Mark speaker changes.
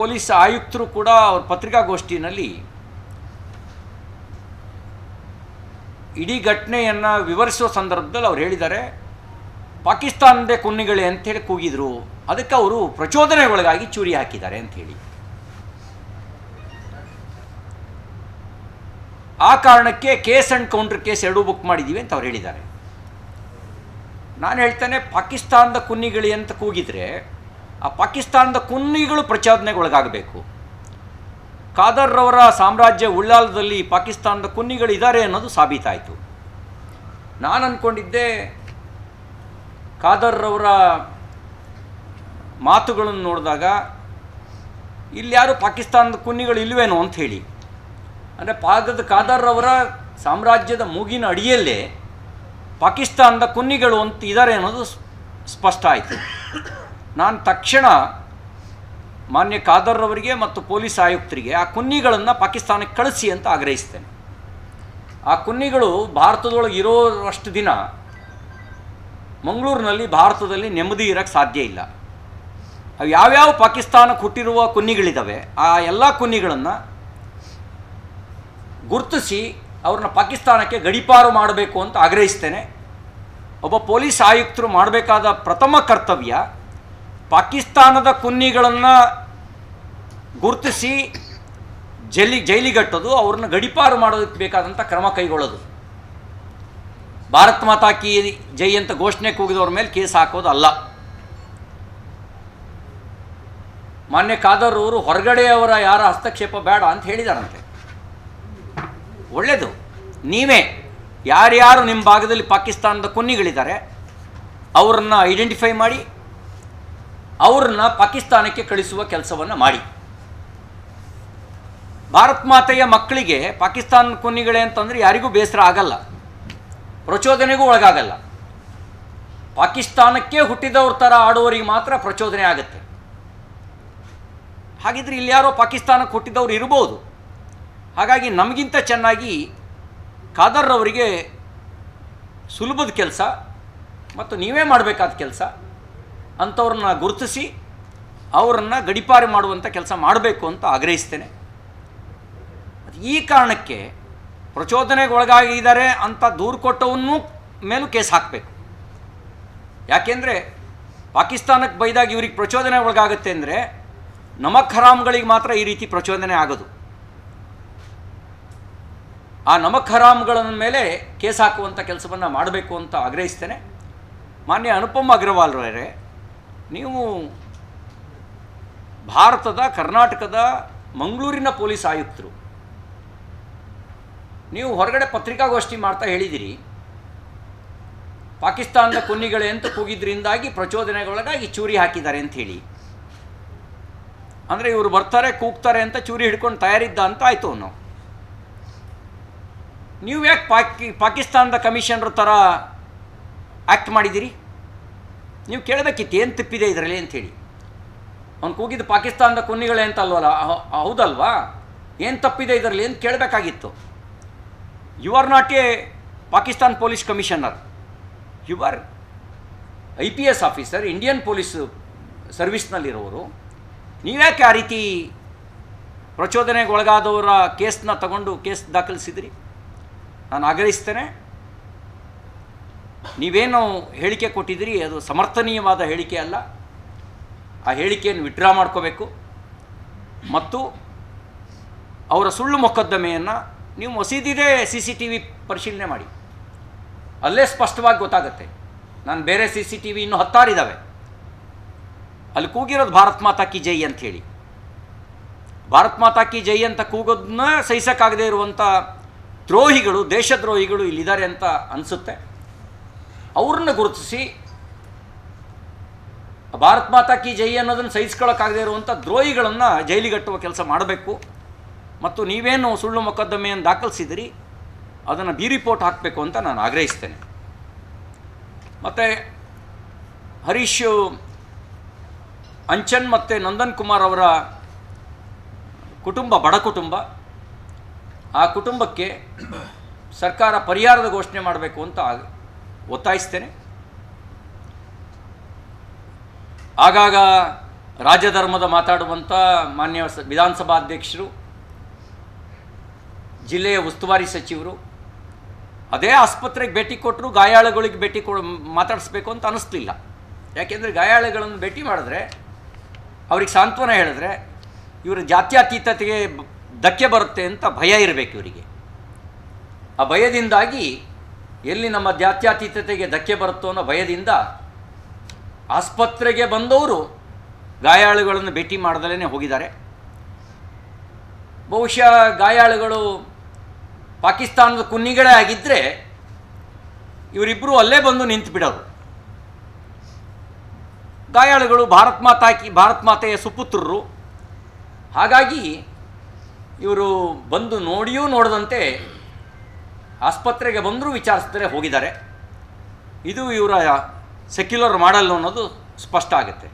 Speaker 1: Police ಆಯುಕ್ತರು ಕೂಡ ಅವ್ರ ಪತ್ರಿಕಾಗೋಷ್ಠಿನಲ್ಲಿ ಇಡೀ ಘಟನೆಯನ್ನು ವಿವರಿಸುವ ಸಂದರ್ಭದಲ್ಲಿ ಅವ್ರು ಹೇಳಿದ್ದಾರೆ, ಪಾಕಿಸ್ತಾನದ ಕುನ್ನಿಗಳೇ ಅಂಥೇಳಿ ಕೂಗಿದ್ರು. ಅದಕ್ಕೆ ಅವರು ಪ್ರಚೋದನೆ ಒಳಗಾಗಿ ಚೂರಿ ಹಾಕಿದ್ದಾರೆ ಅಂಥೇಳಿ ಆ ಕಾರಣಕ್ಕೆ ಕೇಸ್ ಆ್ಯಂಡ್ ಕೌಂಟರ್ ಕೇಸ್ ಎರಡೂ ಬುಕ್ ಮಾಡಿದ್ದೀವಿ ಅಂತ ಅವ್ರು ಹೇಳಿದ್ದಾರೆ. ನಾನು ಹೇಳ್ತೇನೆ, ಪಾಕಿಸ್ತಾನದ ಕುನ್ನಿಗಳಿ ಅಂತ ಕೂಗಿದರೆ ಆ ಪಾಕಿಸ್ತಾನದ ಕುನ್ನಿಗಳು ಪ್ರಚೋದನೆಗೊಳಗಾಗಬೇಕು. ಖಾದರ್ರವರ ಸಾಮ್ರಾಜ್ಯ ಉಳ್ಳಾಲದಲ್ಲಿ ಪಾಕಿಸ್ತಾನದ ಕುನ್ನಿಗಳು ಇದ್ದಾರೆ ಅನ್ನೋದು ಸಾಬೀತಾಯಿತು. ನಾನು ಅಂದ್ಕೊಂಡಿದ್ದೆ ಖಾದರ್ರವರ ಮಾತುಗಳನ್ನು ನೋಡಿದಾಗ ಇಲ್ಲಿ ಯಾರು ಪಾಕಿಸ್ತಾನದ ಕುನ್ನಿಗಳು ಇಲ್ವೇನೋ ಅಂತ ಹೇಳಿ. ಅಂದರೆ ಪಾಗದ ಖಾದರ್ರವರ ಸಾಮ್ರಾಜ್ಯದ ಮೂಗಿನ ಅಡಿಯಲ್ಲೇ ಪಾಕಿಸ್ತಾನದ ಕುನ್ನಿಗಳು ಅಂತ ಇದ್ದಾರೆ ಅನ್ನೋದು ಸ್ಪಷ್ಟ ಆಯಿತು. ನಾನು ತಕ್ಷಣ ಮಾನ್ಯ ಖಾದರ್ರವರಿಗೆ ಮತ್ತು ಪೊಲೀಸ್ ಆಯುಕ್ತರಿಗೆ ಆ ಕುನ್ನಿಗಳನ್ನು ಪಾಕಿಸ್ತಾನಕ್ಕೆ ಕಳಿಸಿ ಅಂತ ಆಗ್ರಹಿಸ್ತೇನೆ. ಆ ಕುನ್ನಿಗಳು ಭಾರತದೊಳಗೆ ಇರೋರಷ್ಟು ದಿನ ಮಂಗಳೂರಿನಲ್ಲಿ ಭಾರತದಲ್ಲಿ ನೆಮ್ಮದಿ ಇರೋಕ್ಕೆ ಸಾಧ್ಯ ಇಲ್ಲ. ಅವು ಯಾವ್ಯಾವ ಪಾಕಿಸ್ತಾನಕ್ಕೆ ಹುಟ್ಟಿರುವ ಕುನ್ನಿಗಳಿದ್ದಾವೆ ಆ ಎಲ್ಲ ಕುನ್ನಿಗಳನ್ನು ಗುರುತಿಸಿ ಅವ್ರನ್ನ ಪಾಕಿಸ್ತಾನಕ್ಕೆ ಗಡಿಪಾರು ಮಾಡಬೇಕು ಅಂತ ಆಗ್ರಹಿಸ್ತೇನೆ. ಒಬ್ಬ ಪೊಲೀಸ್ ಆಯುಕ್ತರು ಮಾಡಬೇಕಾದ ಪ್ರಥಮ ಕರ್ತವ್ಯ ಪಾಕಿಸ್ತಾನದ ಕುನ್ನಿಗಳನ್ನು ಗುರುತಿಸಿ ಜೈಲಿ ಜೈಲಿಗಟ್ಟೋದು, ಅವ್ರನ್ನ ಗಡಿಪಾರು ಮಾಡೋದಕ್ಕೆ ಬೇಕಾದಂಥ ಕ್ರಮ ಕೈಗೊಳ್ಳೋದು. ಭಾರತ್ ಮಾತಾ ಕಿ ಜೈ ಅಂತ ಘೋಷಣೆ ಕೂಗಿದವ್ರ ಮೇಲೆ ಕೇಸ್ ಹಾಕೋದು ಅಲ್ಲ ಮಾನ್ಯ ಖಾದರ್ ಅವರು, ಹೊರಗಡೆಯವರ ಯಾರ ಹಸ್ತಕ್ಷೇಪ ಬೇಡ ಅಂತ ಹೇಳಿದಾರಂತೆ. ಒಳ್ಳೆಯದು ನೀವೇ, ಯಾರ್ಯಾರು ನಿಮ್ಮ ಭಾಗದಲ್ಲಿ ಪಾಕಿಸ್ತಾನದ ಕುನ್ನಿಗಳಿದ್ದಾರೆ, ಅವರನ್ನು ಐಡೆಂಟಿಫೈ ಮಾಡಿ ಅವ್ರನ್ನ ಪಾಕಿಸ್ತಾನಕ್ಕೆ ಕಳಿಸುವ ಕೆಲಸವನ್ನು ಮಾಡಿ. ಭಾರತ್ ಮಾತೆಯ ಮಕ್ಕಳಿಗೆ ಪಾಕಿಸ್ತಾನ ಕುನ್ನಿಗಳೇ ಅಂತಂದರೆ ಯಾರಿಗೂ ಬೇಸರ ಆಗಲ್ಲ. ಪ್ರಚೋದನೆಗೂ ಒಳಗಾಗಲ್ಲ. ಪಾಕಿಸ್ತಾನಕ್ಕೆ ಹುಟ್ಟಿದವ್ರ ಥರ ಆಡುವವರಿಗೆ ಮಾತ್ರ ಪ್ರಚೋದನೆ ಆಗುತ್ತೆ. ಹಾಗಿದ್ರೆ ಇಲ್ಲಿ ಯಾರೋ ಪಾಕಿಸ್ತಾನಕ್ಕೆ ಹುಟ್ಟಿದವ್ರು ಇರ್ಬೋದು. ಹಾಗಾಗಿ ನಮಗಿಂತ ಚೆನ್ನಾಗಿ ಖಾದರ್ ಅವರಿಗೆ ಸುಲಭದ ಕೆಲಸ ಮತ್ತು ನೀವೇ ಮಾಡಬೇಕಾದ ಕೆಲಸ. ಅಂಥವ್ರನ್ನ ಗುರುತಿಸಿ ಅವರನ್ನು ಗಡಿಪಾರು ಮಾಡುವಂಥ ಕೆಲಸ ಮಾಡಬೇಕು ಅಂತ ಆಗ್ರಹಿಸ್ತೇನೆ. ಈ ಕಾರಣಕ್ಕೆ ಪ್ರಚೋದನೆಗೆ ಒಳಗಾಗಿದ್ದಾರೆ ಅಂತ ದೂರು ಕೊಟ್ಟವನ್ನೂ ಮೇಲೂ ಕೇಸ್ ಹಾಕಬೇಕು. ಯಾಕೆಂದರೆ ಪಾಕಿಸ್ತಾನಕ್ಕೆ ಬೈದಾಗ ಇವ್ರಿಗೆ ಪ್ರಚೋದನೆ ಒಳಗಾಗುತ್ತೆ ಅಂದರೆ ನಮಕ್ ಹರಾಮ್ಗಳಿಗೆ ಮಾತ್ರ ಈ ರೀತಿ ಪ್ರಚೋದನೆ ಆಗೋದು. ಆ ನಮಕ್ ಹರಾಮ್ಗಳ ಮೇಲೆ ಕೇಸ್ ಹಾಕುವಂಥ ಕೆಲಸವನ್ನು ಮಾಡಬೇಕು ಅಂತ ಆಗ್ರಹಿಸ್ತೇನೆ. ಮಾನ್ಯ ಅನುಪಮ್ ಅಗ್ರವಾಲ್ರವರೇ ನೀವು ಭಾರತದ, ಕರ್ನಾಟಕದ, ಮಂಗಳೂರಿನ ಪೊಲೀಸ್ ಆಯುಕ್ತರು. ನೀವು ಹೊರಗಡೆ ಪತ್ರಿಕಾಗೋಷ್ಠಿ ಮಾಡ್ತಾ ಹೇಳಿದಿರಿ. ಪಾಕಿಸ್ತಾನದ ಕೊನ್ನಿಗಳೇ ಅಂತ ಕೂಗಿದ್ರಿಂದಾಗಿ ಪ್ರಚೋದನೆಗೊಳಗಾಗಿ ಚೂರಿ ಹಾಕಿದ್ದಾರೆ ಅಂತ ಹೇಳಿ. ಅಂದರೆ ಇವರು ಬರ್ತಾರೆ, ಕೂಗ್ತಾರೆ ಅಂತ ಚೂರಿ ಹಿಡ್ಕೊಂಡು ತಯಾರಿದ್ದ ಅಂತ ಆಯಿತು ಅವನು ನೀವು ಯಾಕೆ ಪಾಕಿ, ಪಾಕಿಸ್ತಾನದ ಕಮಿಷನರ್ ಥರ ಆ್ಯಕ್ಟ್ ಮಾಡಿದ್ದೀರಿ ನೀವು ಕೇಳಬೇಕಿತ್ತು, ಏನು ತಪ್ಪಿದೆ ಇದರಲ್ಲಿ ಅಂಥೇಳಿ. ಅವ್ನು ಕೂಗಿದ್ದು ಪಾಕಿಸ್ತಾನದ ಕುನ್ನಿಗಳೇ ಅಂತ ಅಲ್ವಲ್ಲ? ಹೌದಲ್ವಾ? ಏನು ತಪ್ಪಿದೆ ಇದರಲ್ಲಿ ಅಂತ ಕೇಳಬೇಕಾಗಿತ್ತು. You are not a Pakistan police commissioner you are I P S officer Indian police ಸರ್ವಿಸ್ನಲ್ಲಿರೋರು ನೀವ್ಯಾಕೆ ಆ ರೀತಿ ಪ್ರಚೋದನೆಗೆ ಒಳಗಾದವರ ಕೇಸ್ನ ತಗೊಂಡು ಕೇಸ್ ದಾಖಲಿಸಿದ್ರಿ? ನಾನು ಆಗ್ರಹಿಸ್ತೇನೆ. ನೀವೇನು ಹೇಳಿಕೆ ಕೊಟ್ಟಿದ್ದೀರಿ, ಅದು ಸಮರ್ಥನೀಯವಾದ ಹೇಳಿಕೆ ಅಲ್ಲ. ಆ ಹೇಳಿಕೆಯನ್ನು ವಿಡ್ರಾ ಮಾಡ್ಕೋಬೇಕು. ಮತ್ತು ಅವರ ಸುಳ್ಳು ಮೊಕದ್ದಮೆಯನ್ನು ನೀವು ಮಸೀದಿದೇ ಸಿ ಸಿ ಟಿ ವಿ ಪರಿಶೀಲನೆ ಮಾಡಿ. ಅಲ್ಲೇ ಸ್ಪಷ್ಟವಾಗಿ ಗೊತ್ತಾಗುತ್ತೆ. ನಾನು ಬೇರೆ ಸಿ ಸಿ ಟಿ ವಿ ಇನ್ನೂ ಹತ್ತಾರಿದ್ದಾವೆ ಅಲ್ಲಿ ಕೂಗಿರೋದು ಭಾರತ್ ಮಾತಾ ಕಿ ಜೈ ಅಂತ ಹೇಳಿ. ಭಾರತ್ ಮಾತಾ ಕಿ ಜೈ ಅಂತ ಕೂಗೋದನ್ನ ಸಹಿಸೋಕ್ಕಾಗದೇ ಇರುವಂಥ ದ್ರೋಹಿಗಳು, ದೇಶದ್ರೋಹಿಗಳು ಇಲ್ಲಿದ್ದಾರೆ ಅಂತ ಅನಿಸುತ್ತೆ. ಅವ್ರನ್ನ ಗುರುತಿಸಿ, ಭಾರತ್ ಮಾತಾ ಕಿ ಜೈ ಅನ್ನೋದನ್ನು ಸಹಿಸ್ಕೊಳ್ಳೋಕ್ಕಾಗದೇ ಇರುವಂಥ ದ್ರೋಹಿಗಳನ್ನು ಜೈಲಿಗಟ್ಟುವ ಕೆಲಸ ಮಾಡಬೇಕು. ಮತ್ತು ನೀವೇನು ಸುಳ್ಳು ಮೊಕದ್ದಮೆಯನ್ನು ದಾಖಲಿಸಿದಿರಿ, ಅದನ್ನು ಬಿ ರಿಪೋರ್ಟ್ ಹಾಕಬೇಕು ಅಂತ ನಾನು ಆಗ್ರಹಿಸ್ತೇನೆ. ಮತ್ತು ಹರೀಶ್, ಅಂಚನ್ ಮತ್ತು ನಂದನ್ ಕುಮಾರ್ ಅವರ ಕುಟುಂಬ, ಬಡ ಕುಟುಂಬ. ಆ ಕುಟುಂಬಕ್ಕೆ ಸರ್ಕಾರ ಪರಿಹಾರದ ಘೋಷಣೆ ಮಾಡಬೇಕು ಅಂತ ಒತ್ತಾಯಿಸ್ತೇನೆ. ಆಗಾಗ ರಾಜಧರ್ಮದ ಮಾತಾಡುವಂಥ ಮಾನ್ಯ ವಿಧಾನಸಭಾ ಅಧ್ಯಕ್ಷರು ಜಿಲ್ಲೆಯ ಉಸ್ತುವಾರಿ ಸಚಿವರು, ಅದೇ ಆಸ್ಪತ್ರೆಗೆ ಭೇಟಿ ಕೊಟ್ಟರು ಗಾಯಾಳುಗಳಿಗೆ ಭೇಟಿ ಕೊಡ, ಮಾತಾಡಿಸ್ಬೇಕು ಅಂತ ಅನ್ನಿಸ್ಲಿಲ್ಲ ಯಾಕೆಂದರೆ ಗಾಯಾಳುಗಳನ್ನು ಭೇಟಿ ಮಾಡಿದ್ರೆ ಅವ್ರಿಗೆ ಸಾಂತ್ವನ ಹೇಳಿದ್ರೆ ಇವರ ಜಾತ್ಯತೀತತೆಗೆ ಧಕ್ಕೆ ಬರುತ್ತೆ ಅಂತ ಭಯ ಇರಬೇಕು ಇವರಿಗೆ. ಆ ಭಯದಿಂದಾಗಿ ಎಲ್ಲಿ ನಮ್ಮ ಜಾತ್ಯಾತೀತತೆಗೆ ಧಕ್ಕೆ ಬರುತ್ತೋ ಅನ್ನೋ ಭಯದಿಂದ ಆಸ್ಪತ್ರೆಗೆ ಬಂದವರು ಗಾಯಾಳುಗಳನ್ನು ಭೇಟಿ ಮಾಡದಲ್ಲೇ ಹೋಗಿದ್ದಾರೆ. ಬಹುಶಃ ಗಾಯಾಳುಗಳು ಪಾಕಿಸ್ತಾನದ ಕುನ್ನಿಗಳೇ ಆಗಿದ್ದರೆ ಇವರಿಬ್ಬರು ಅಲ್ಲೇ ಬಂದು ನಿಂತು ಬಿಡೋರು. ಗಾಯಾಳುಗಳು ಭಾರತ್ ಮಾತಾಕಿ, ಭಾರತ್ ಮಾತೆಯ ಸುಪುತ್ರರು. ಹಾಗಾಗಿ ಇವರು ಬಂದು ನೋಡಿಯೂ ನೋಡದಂತೆ ಆಸ್ಪತ್ರೆಗೆ ಬಂದರೂ ವಿಚಾರಿಸಿದ್ರೆ ಹೋಗಿದ್ದಾರೆ. ಇದು ಇವರ ಸೆಕ್ಯುಲರ್ ಮಾಡಲ್ ಅನ್ನೋದು ಸ್ಪಷ್ಟ ಆಗುತ್ತೆ.